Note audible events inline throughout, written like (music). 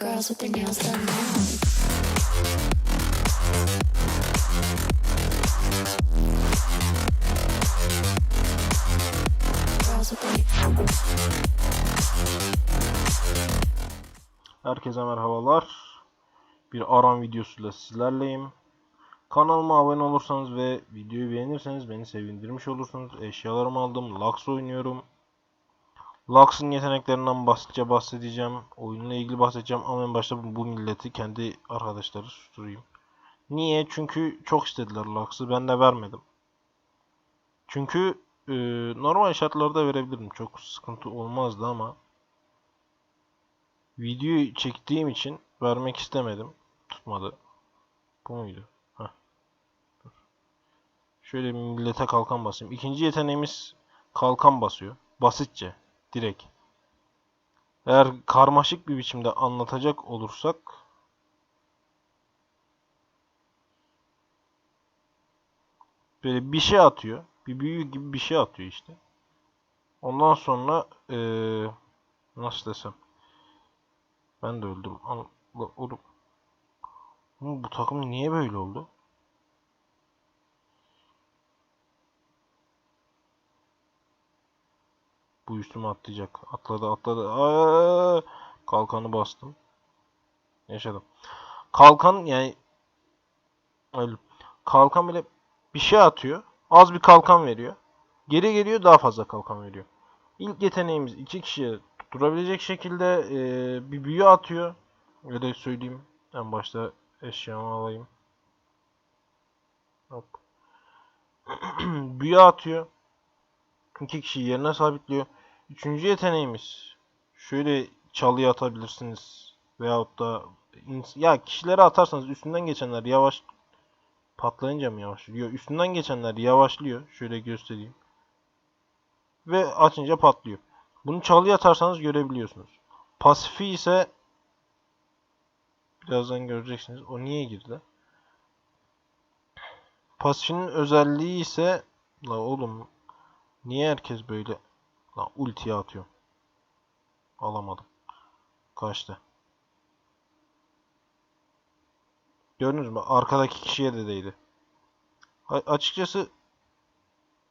girls with their nails done now. Herkese merhabalar. Bir aram videosuyla sizlerleyim. Kanalıma abone olursanız ve videoyu beğenirseniz beni sevindirmiş olursunuz. Eşyalarımı aldım. Lux oynuyorum. Lux'ın yeteneklerinden basitçe bahsedeceğim. Oyunla ilgili bahsedeceğim ama en başta bu, milleti kendi arkadaşları susturayım. Niye? Çünkü çok istediler Lux'ı. Ben de vermedim. Çünkü e, normal şartlarda verebilirim. Çok sıkıntı olmazdı ama Videoyu çektiğim için vermek istemedim. Tutmadı. Bu muydu? Heh. Dur. Şöyle millete kalkan basayım. İkinci yeteneğimiz kalkan basıyor. Basitçe. Direkt. Eğer karmaşık bir biçimde anlatacak olursak böyle bir şey atıyor. Bir büyü gibi bir şey atıyor işte. Ondan sonra eee nasıl desem ben de öldüm. Oğlum Bu takım niye böyle oldu? Bu üstüme atlayacak. Atladı atladı. Aa! Kalkanı bastım. Yaşadım. Kalkan yani. Kalkan böyle bir şey atıyor. Az bir kalkan veriyor. Geri geliyor daha fazla kalkan veriyor. İlk yeteneğimiz iki kişiye durabilecek şekilde eee, bir büyü atıyor. Öyle söyleyeyim. En başta eşyamı alayım. Hop. (clears throat) büyü atıyor. İki kişiyi yerine sabitliyor. Üçüncü yeteneğimiz. Şöyle çalıya atabilirsiniz. Veyahut da ya kişilere atarsanız üstünden geçenler yavaş patlayınca mı yavaşlıyor? Üstünden geçenler yavaşlıyor. Şöyle göstereyim. Ve açınca patlıyor. Bunu çalıya atarsanız görebiliyorsunuz. Pasifi ise birazdan göreceksiniz. O niye girdi? Pasifinin özelliği ise la oğlum niye herkes böyle la ultiye atıyor? Alamadım. Kaçtı. Gördünüz mü? Arkadaki kişiye de değdi. A- açıkçası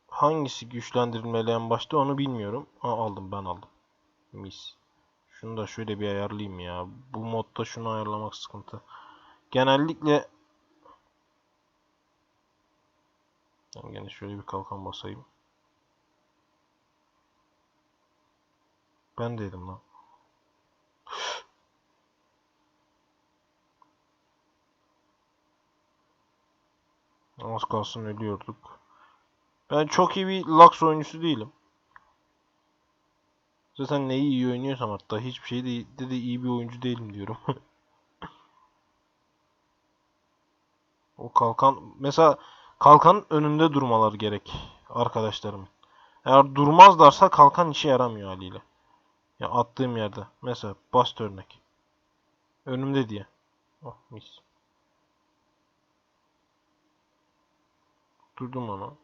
hangisi güçlendirilmeli en başta onu bilmiyorum. Aa, aldım ben aldım. Mis. Şunu da şöyle bir ayarlayayım ya. Bu modda şunu ayarlamak sıkıntı. Genellikle ben gene şöyle bir kalkan basayım. Ben dedim lan. Az kalsın ölüyorduk. Ben çok iyi bir Lux oyuncusu değilim. Zaten neyi iyi oynuyorsam hatta hiçbir şeyde de iyi bir oyuncu değilim diyorum. (laughs) O kalkan mesela kalkanın önünde durmaları gerek arkadaşlarım. Eğer durmazlarsa kalkan işe yaramıyor haliyle. Ya attığım yerde. Mesela basit örnek. Önümde diye. Oh mis. Durdum onu.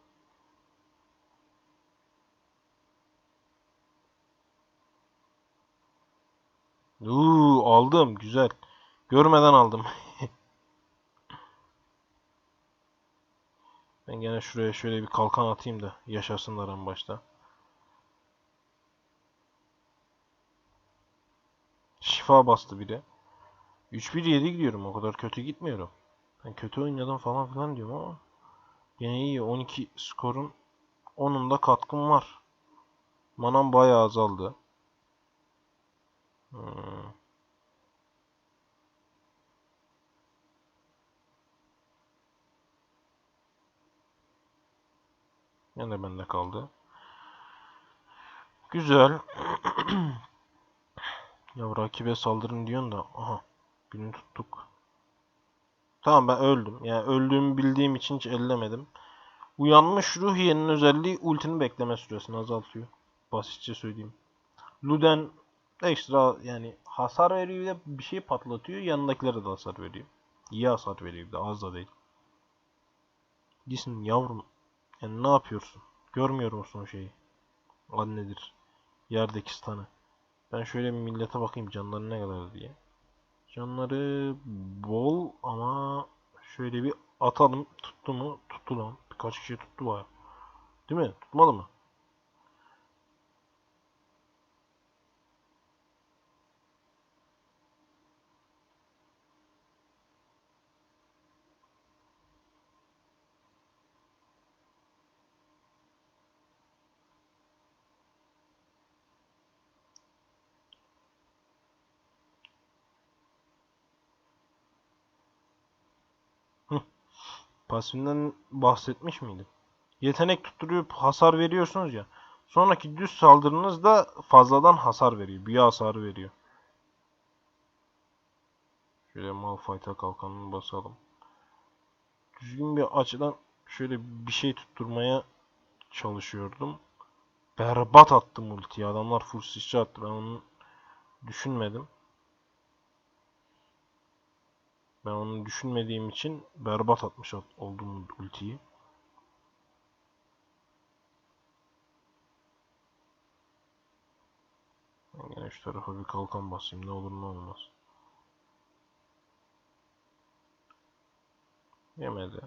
Uuu aldım güzel. Görmeden aldım. (laughs) Ben gene şuraya şöyle bir kalkan atayım da yaşasınlar en başta. Şifa bastı biri. 3-1-7 gidiyorum o kadar kötü gitmiyorum. Ben kötü oynadım falan filan diyorum ama yine iyi 12 skorun 10'unda katkım var. Manam bayağı azaldı. Hmm. Yine bende kaldı. Güzel. (clears throat) ya rakibe saldırın diyorsun da. Aha. Birini tuttuk. Tamam ben öldüm. Yani öldüğümü bildiğim için hiç ellemedim. Uyanmış Ruhiye'nin özelliği ultinin bekleme süresini azaltıyor. Basitçe söyleyeyim. Luden ekstra yani hasar veriyor ve bir şey patlatıyor. Yanındakilere de hasar veriyor. İyi hasar veriyor de az da değil. Gitsin yavrum. Yani ne yapıyorsun? Görmüyor musun şeyi? Annedir. Yerdeki stanı. Ben şöyle bir millete bakayım canları ne kadar diye. Canları bol ama şöyle bir atalım. Tuttu mu? Tuttu lan. Birkaç kişi tuttu baya. Değil mi? Tutmadı mı? Pasifinden bahsetmiş miydim? Yetenek tutturup hasar veriyorsunuz ya. Sonraki düz saldırınızda fazladan hasar veriyor. Büyü hasarı veriyor. Şöyle Malphite'a kalkanını basalım. Düzgün bir açıdan şöyle bir şey tutturmaya çalışıyordum. Berbat attım ultiyi. Adamlar full sıçra attı. Ben onu düşünmedim. Ben onu düşünmediğim için berbat atmış ol- oldum ultiyi. Ben yine şu tarafa bir kalkan basayım ne olur ne olmaz. Yemedi.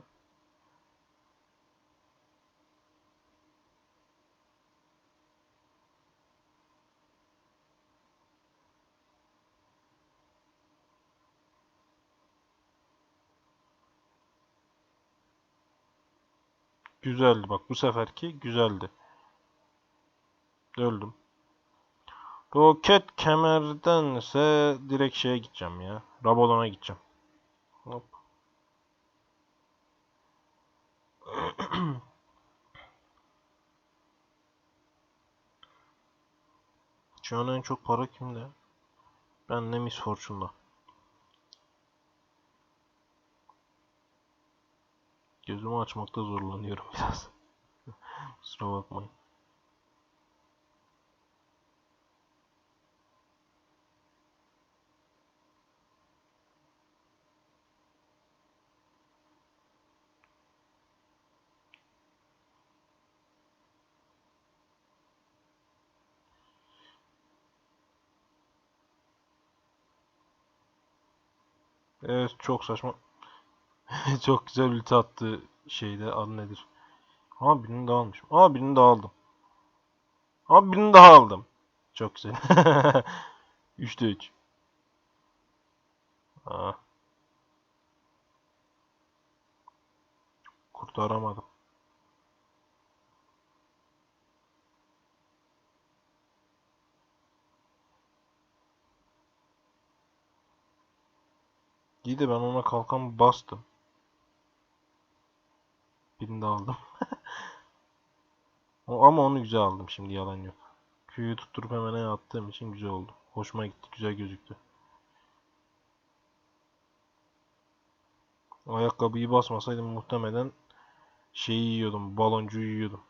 Güzeldi bak bu seferki güzeldi. Öldüm. Roket kemerdense direkt şeye gideceğim ya. Rabadon'a gideceğim. Hop. (clears throat) Şu an en çok para kimde? Ben de Miss Fortune'da. Gözümü açmakta zorlanıyorum (laughs) biraz. Kusura bakmayın. Evet çok saçma. (laughs) Çok güzel ulti attı şeyde adı nedir? Aa birini daha almışım. Aa birini daha aldım. Aa birini daha aldım. Çok güzel. 3'te 3. Aa. Kurtaramadım. İyi de ben ona kalkan bastım. Birini daha aldım. (laughs) Ama onu güzel aldım şimdi yalan yok. Q'yu tutturup hemen E attığım için güzel oldu. Hoşuma gitti, güzel gözüktü. Ayakkabıyı basmasaydım muhtemelen şeyi yiyordum, baloncuğu yiyordum.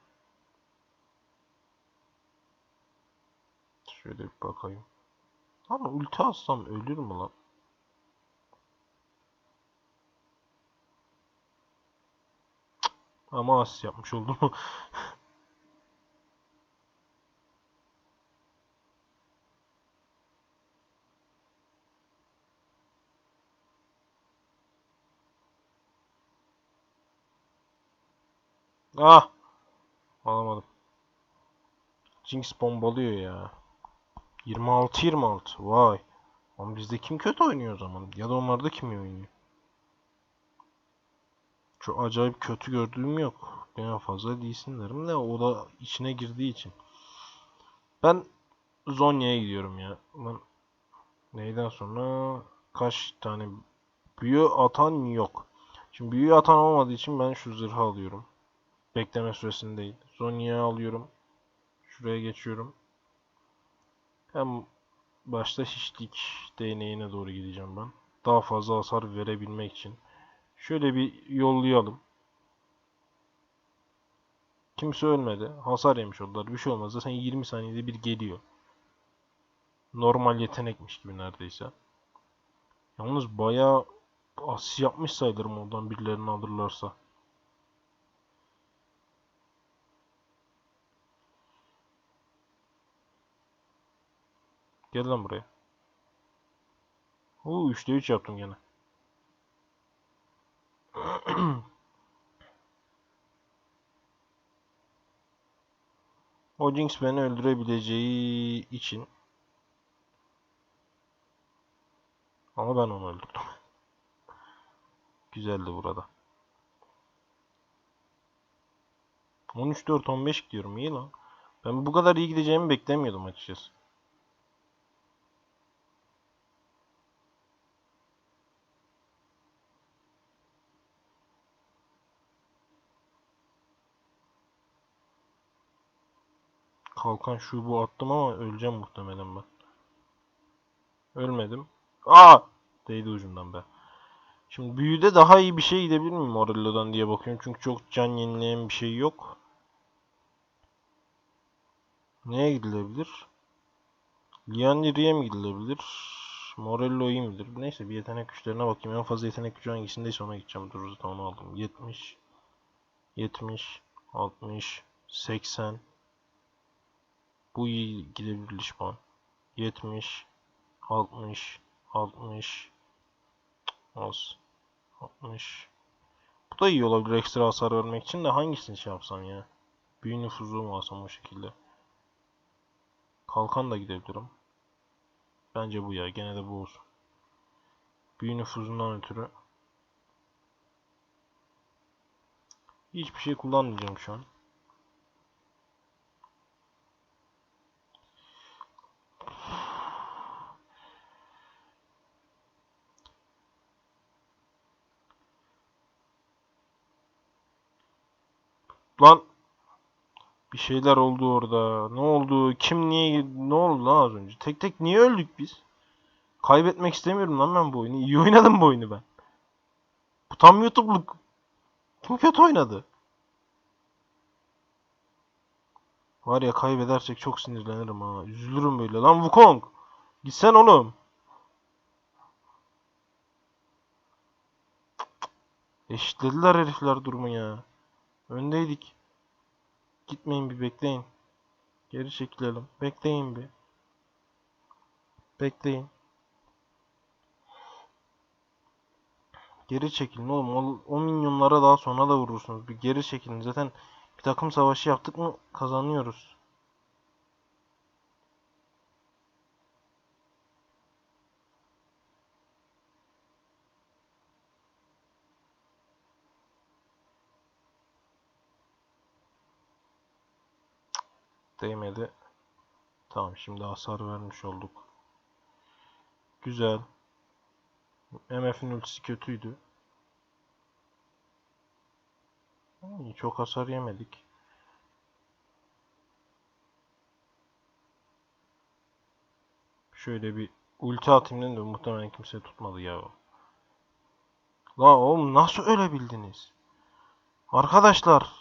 Şöyle bir bakayım. Ama ulti atsam ölür mü lan? Ama as yapmış oldum. (laughs) Ah! Alamadım. Jinx bombalıyor ya. 26-26. Vay. Ama bizde kim kötü oynuyor o zaman? Ya da onlarda kim oynuyor? Çok acayip kötü gördüğüm yok. En fazla değilsin derim de o da içine girdiği için. Ben Zonya'ya gidiyorum ya. Ben neyden sonra kaç tane büyü atan yok. Şimdi büyü atan olmadığı için ben şu zırhı alıyorum. Bekleme süresinde değil. Zonya'ya alıyorum. Şuraya geçiyorum. Hem başta hiçlik değneğine doğru gideceğim ben. Daha fazla hasar verebilmek için. Şöyle bir yollayalım. Kimse ölmedi. Hasar yemiş oldular. Bir şey olmaz. Zaten 20 saniyede bir geliyor. Normal yetenekmiş gibi neredeyse. Yalnız bayağı asist yapmış sayılırım oradan birilerini alırlarsa. Gel lan buraya. Oo 3'te 3 yaptım gene. O Jinx beni öldürebileceği için ama ben onu öldürdüm. Güzeldi burada. 13-4-15 gidiyorum iyi lan. Ben bu kadar iyi gideceğimi beklemiyordum açıkçası. Kalkan şu bu attım ama öleceğim muhtemelen ben. Ölmedim. Aa! Değdi ucundan be. Şimdi büyüde daha iyi bir şey gidebilir miyim Morello'dan diye bakıyorum. Çünkü çok can yenileyen bir şey yok. Neye gidilebilir? Liandry'e mi gidilebilir? Morello iyi midir? Neyse bir yetenek güçlerine bakayım. En fazla yetenek gücü hangisindeyse ona gideceğim. Dur zaten onu aldım. 70 70 60 80 Bu iyi gidebilir Lişman. 70 60 60 Az. 60 Bu da iyi olabilir ekstra hasar vermek için de hangisini şey yapsam ya? Büyü nüfuzu mu alsam o şekilde? Kalkan da gidebilirim. Bence bu ya. Gene de bu olsun. Büyü nüfuzundan ötürü. Hiçbir şey kullanmayacağım şu an. Lan bir şeyler oldu orada. Ne oldu? Kim niye ne oldu lan az önce? Tek tek niye öldük biz? Kaybetmek istemiyorum lan ben bu oyunu. İyi oynadım bu oyunu ben. Bu tam YouTube'luk. Kim kötü oynadı? Var ya kaybedersek çok sinirlenirim ha. Üzülürüm böyle. Lan Wukong. Gitsen oğlum. Eşitlediler herifler durumu ya. Öndeydik. Gitmeyin bir bekleyin. Geri çekilelim. Bekleyin bir. Bekleyin. Geri çekilin oğlum. O, o minyonlara daha sonra da vurursunuz. Bir geri çekilin. Zaten bir takım savaşı yaptık mı kazanıyoruz. Değmedi. Tamam şimdi hasar vermiş olduk. Güzel. MF'in ultisi kötüydü. Çok hasar yemedik. Şöyle bir ulti atayım de muhtemelen kimse tutmadı ya. La oğlum nasıl ölebildiniz? Arkadaşlar.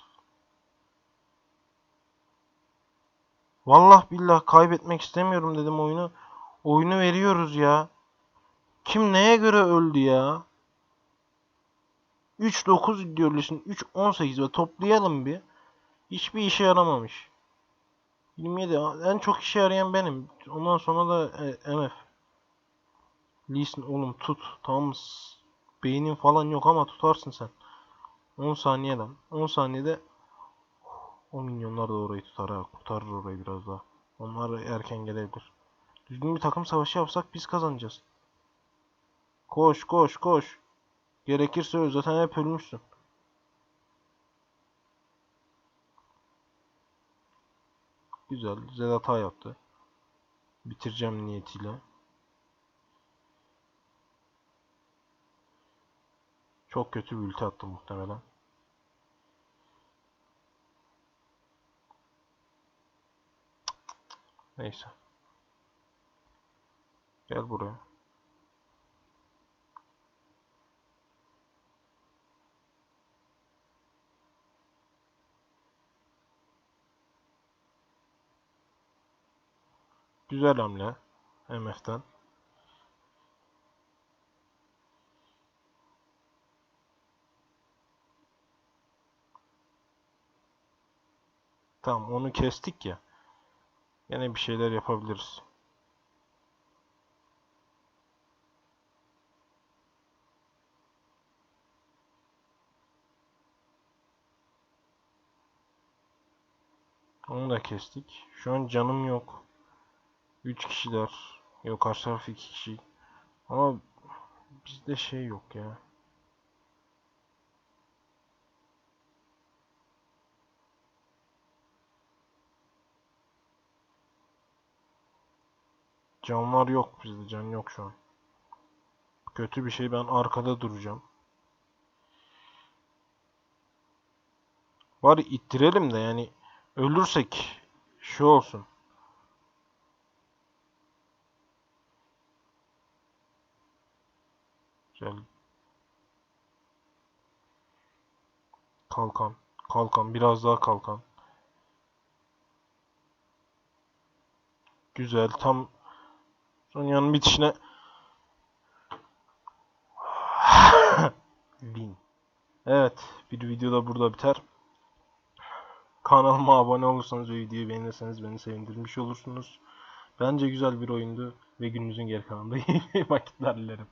Vallahi billah kaybetmek istemiyorum dedim oyunu. Oyunu veriyoruz ya. Kim neye göre öldü ya? 3-9 diyor şimdi 3-18 ve toplayalım bir. Hiçbir işe yaramamış. 27 en çok işe yarayan benim. Ondan sonra da e, MF. Lee Sin oğlum tut. Tamam Beynin falan yok ama tutarsın sen. 10 saniyeden. 10 saniyede o minyonlar da orayı tutar ha. Kurtarır orayı biraz daha. Onlar erken gelebilir. Düzgün bir takım savaşı yapsak biz kazanacağız. Koş koş koş. Gerekirse öl. Zaten hep ölmüşsün. Güzel. Güzel hata yaptı. Bitireceğim niyetiyle. Çok kötü bir ulti attı muhtemelen. Neyse. Gel buraya. Güzel hamle. MF'den. Tamam onu kestik ya. Yine bir şeyler yapabiliriz. Onu da kestik. Şu an canım yok. 3 kişiler. Yok aşağı 2 kişi. Ama bizde şey yok ya. Canlar yok bizde. Can yok şu an. Kötü bir şey. Ben arkada duracağım. Bari ittirelim de yani ölürsek şu olsun. Güzel. Kalkan. Kalkan. Biraz daha kalkan. Güzel. Tam Sonya'nın bitişine Win. Evet. Bir video da burada biter. Kanalıma abone olursanız ve videoyu beğenirseniz beni sevindirmiş olursunuz. Bence güzel bir oyundu ve günümüzün geri kalanında (laughs) iyi vakitler dilerim.